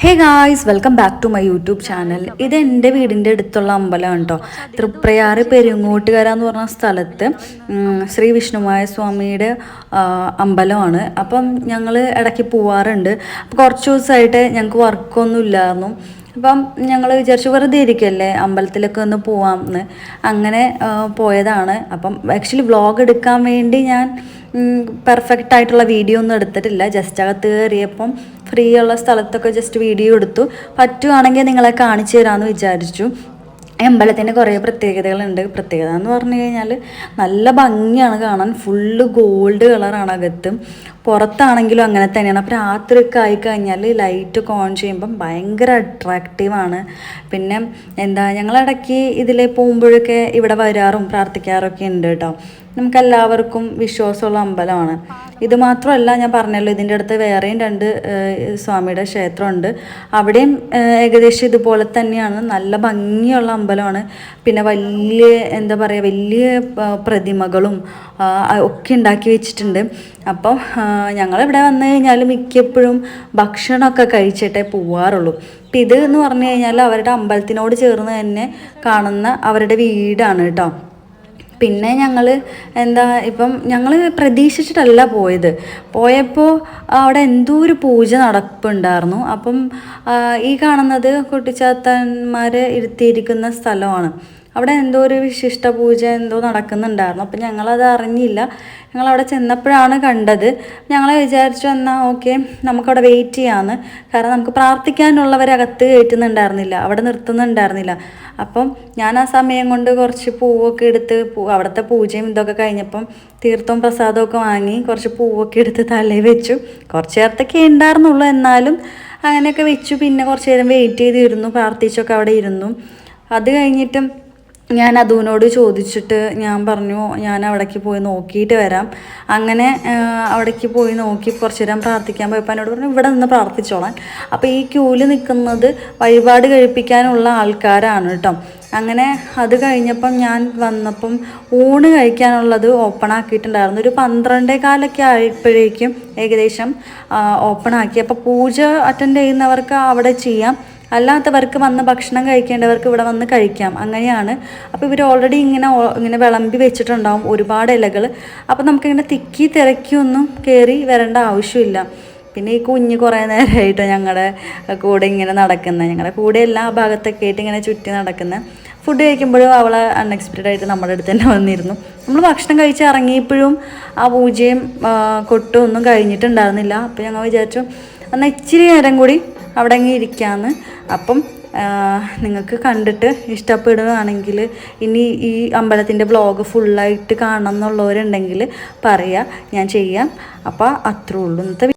Hey guys welcome back to my YouTube channel ഇത് എന്റെ വീടിന്റെ അടുത്തുള്ള അമ്പലമാണ് കേട്ടോ തൃപ്രയാറ് പെരുങ്ങോട്ടുകര എന്ന് പറഞ്ഞ സ്ഥലത്ത് ശ്രീ വിഷ്ണുമായ സ്വാമിയുടെ അമ്പലമാണ്. അപ്പം ഞങ്ങൾ ഇടയ്ക്ക് പോവാറുണ്ട്. അപ്പോൾ കുറച്ച് ദിവസമായിട്ട് ഞങ്ങൾക്ക് വർക്കൊന്നും ഇല്ലായിരുന്നു. അപ്പം ഞങ്ങൾ വിചാരിച്ചു വെറുതെ ഇരിക്കല്ലേ അമ്പലത്തിലൊക്കെ ഒന്ന് പോവാം എന്ന് അങ്ങനെ പോയതാണ്. അപ്പം ആക്ച്വലി വ്ളോഗ് എടുക്കാൻ വേണ്ടി ഞാൻ പെർഫെക്റ്റ് ആയിട്ടുള്ള വീഡിയോ ഒന്നും എടുത്തിട്ടില്ല. ജസ്റ്റ് അകത്ത് കയറിയപ്പം ഫ്രീ ഉള്ള സ്ഥലത്തൊക്കെ ജസ്റ്റ് വീഡിയോ എടുത്തു. പറ്റുവാണെങ്കിൽ നിങ്ങളെ കാണിച്ചു തരാമെന്ന് വിചാരിച്ചു. ഈ അമ്പലത്തിന് കുറേ പ്രത്യേകതകളുണ്ട്. പ്രത്യേകത എന്ന് പറഞ്ഞു കഴിഞ്ഞാൽ നല്ല ഭംഗിയാണ് കാണാൻ. ഫുള്ള് ഗോൾഡ് കളറാണ് അകത്ത്. പുറത്താണെങ്കിലും അങ്ങനെ തന്നെയാണ്. അപ്പോൾ രാത്രിയൊക്കെ ആയിക്കഴിഞ്ഞാൽ ലൈറ്റ് ഒക്കെ ഓൺ ചെയ്യുമ്പം ഭയങ്കര അട്രാക്റ്റീവാണ് പിന്നെ എന്താ ഞങ്ങളിടയ്ക്ക് ഇതിൽ പോകുമ്പോഴൊക്കെ ഇവിടെ വരാറും പ്രാർത്ഥിക്കാറൊക്കെ ഉണ്ട് കേട്ടോ. നമുക്ക് എല്ലാവർക്കും വിശ്വാസമുള്ള അമ്പലമാണ്. ഇത് മാത്രമല്ല ഞാൻ പറഞ്ഞല്ലോ ഇതിന്റെ അടുത്ത് വേറെയും രണ്ട് സ്വാമിയുടെ ക്ഷേത്രമുണ്ട്. അവിടെയും ഏകദേശം ഇതുപോലെ തന്നെയാണ്. നല്ല ഭംഗിയുള്ള അമ്പലമാണ്. പിന്നെ വലിയ എന്താ പറയുക വലിയ പ്രതിമകളും ഒക്കെ ഉണ്ടാക്കി വെച്ചിട്ടുണ്ട്. അപ്പം ഞങ്ങളിവിടെ വന്നു കഴിഞ്ഞാൽ മിക്കപ്പോഴും ഭക്ഷണമൊക്കെ കഴിച്ചിട്ടേ പോവാറുള്ളൂ. അപ്പം ഇത് എന്ന് പറഞ്ഞു കഴിഞ്ഞാൽ അവരുടെ അമ്പലത്തിനോട് ചേർന്ന് തന്നെ കാണുന്ന അവരുടെ വീടാണ് കേട്ടോ. പിന്നെ ഞങ്ങൾ എന്താ ഇപ്പം ഞങ്ങൾ പ്രതീക്ഷിച്ചിട്ടല്ല പോയത്. പോയപ്പോൾ അവിടെ എന്തോ ഒരു പൂജ നടപ്പുണ്ടായിരുന്നു. അപ്പം ഈ കാണുന്നത് കുട്ടിച്ചാത്തന്മാർ ഇരുത്തിയിരിക്കുന്ന സ്ഥലമാണ്. അവിടെ എന്തോ ഒരു വിശിഷ്ട പൂജ എന്തോ നടക്കുന്നുണ്ടായിരുന്നു. അപ്പം ഞങ്ങളത് അറിഞ്ഞില്ല. ഞങ്ങൾ അവിടെ ചെന്നപ്പോഴാണ് കണ്ടത്. ഞങ്ങൾ വിചാരിച്ചു എന്നാൽ ഓക്കെ നമുക്കവിടെ വെയിറ്റ് ചെയ്യാമെന്ന് കാരണം നമുക്ക് പ്രാർത്ഥിക്കാനുള്ളവരകത്ത് കയറ്റുന്നുണ്ടായിരുന്നില്ല. അവിടെ നിർത്തുന്നുണ്ടായിരുന്നില്ല. അപ്പം ഞാൻ ആ സമയം കൊണ്ട് കുറച്ച് പൂവൊക്കെ എടുത്ത് പൂ അവിടുത്തെ പൂജയും ഇതൊക്കെ കഴിഞ്ഞപ്പം തീർത്ഥവും പ്രസാദമൊക്കെ വാങ്ങി കുറച്ച് പൂവൊക്കെ എടുത്ത് തലയിൽ വെച്ചു. കുറച്ച് നേരത്തൊക്കെ ഉണ്ടായിരുന്നുള്ളൂ എന്നാലും അങ്ങനെയൊക്കെ വെച്ചു. പിന്നെ കുറച്ച് നേരം വെയിറ്റ് ചെയ്തിരുന്നു പ്രാർത്ഥിച്ചൊക്കെ അവിടെ ഇരുന്നു. അത് കഴിഞ്ഞിട്ടും ഞാൻ അതുവിനോട് ചോദിച്ചിട്ട് ഞാൻ പറഞ്ഞു ഞാൻ അവിടേക്ക് പോയി നോക്കിയിട്ട് വരാം. അങ്ങനെ അവിടേക്ക് പോയി നോക്കി കുറച്ച് നേരം പ്രാർത്ഥിക്കാൻ പോയപ്പോൾ എന്നോട് പറഞ്ഞു ഇവിടെ നിന്ന് പ്രാർത്ഥിച്ചോളാൻ. അപ്പോൾ ഈ ക്യൂൽ നിൽക്കുന്നത് വഴിപാട് കഴിപ്പിക്കാനുള്ള ആൾക്കാരാണ് കേട്ടോ. അങ്ങനെ അത് കഴിഞ്ഞപ്പം ഞാൻ വന്നപ്പം ഊണ് കഴിക്കാനുള്ളത് ഓപ്പൺ ആക്കിയിട്ടുണ്ടായിരുന്നു. ഒരു പന്ത്രണ്ടേ കാലൊക്കെ ആയപ്പോഴേക്കും ഏകദേശം ഓപ്പൺ ആക്കി. അപ്പോൾ പൂജ അറ്റൻഡ് ചെയ്യുന്നവർക്ക് അവിടെ ചെയ്യാം. അല്ലാത്തവർക്ക് വന്ന് ഭക്ഷണം കഴിക്കേണ്ടവർക്ക് ഇവിടെ വന്ന് കഴിക്കാം. അങ്ങനെയാണ്. അപ്പോൾ ഇവർ ഓൾറെഡി ഇങ്ങനെ ഇങ്ങനെ വിളമ്പി വെച്ചിട്ടുണ്ടാവും ഒരുപാട് ഇലകൾ. അപ്പോൾ നമുക്കിങ്ങനെ തിക്കി തിരക്കിയൊന്നും കയറി വരേണ്ട ആവശ്യമില്ല. പിന്നെ ഈ കുഞ്ഞ് കുറേ നേരമായിട്ട് ഞങ്ങളുടെ കൂടെ ഇങ്ങനെ നടക്കുന്നത് ഞങ്ങളുടെ കൂടെ എല്ലാ ഭാഗത്തൊക്കെ ആയിട്ട് ഇങ്ങനെ ചുറ്റി നടക്കുന്നത് ഫുഡ് കഴിക്കുമ്പോഴും അവൾ അൺഎക്സ്പെക്റ്റഡ് ആയിട്ട് നമ്മുടെ അടുത്ത് തന്നെ വന്നിരുന്നു. നമ്മൾ ഭക്ഷണം കഴിച്ച് ഇറങ്ങിയപ്പോഴും ആ പൂജയും കൊട്ടും ഒന്നും കഴിഞ്ഞിട്ടുണ്ടായിരുന്നില്ല. അപ്പോൾ ഞങ്ങൾ വിചാരിച്ചു എന്നാൽ ഇച്ചിരി നേരം കൂടി അവിടെ അങ്ങ് ഇരിക്കാമെന്ന് അപ്പം നിങ്ങൾക്ക് കണ്ടിട്ട് ഇഷ്ടപ്പെടുകയാണെങ്കിൽ ഇനി ഈ അമ്പലത്തിന്റെ ബ്ലോഗ് ഫുള്ളായിട്ട് കാണണം എന്നുള്ളവരുണ്ടെങ്കിൽ പറയുക ഞാൻ ചെയ്യാം. അപ്പോൾ അത്രേ ഉള്ളൂ. ഇന്നത്തെ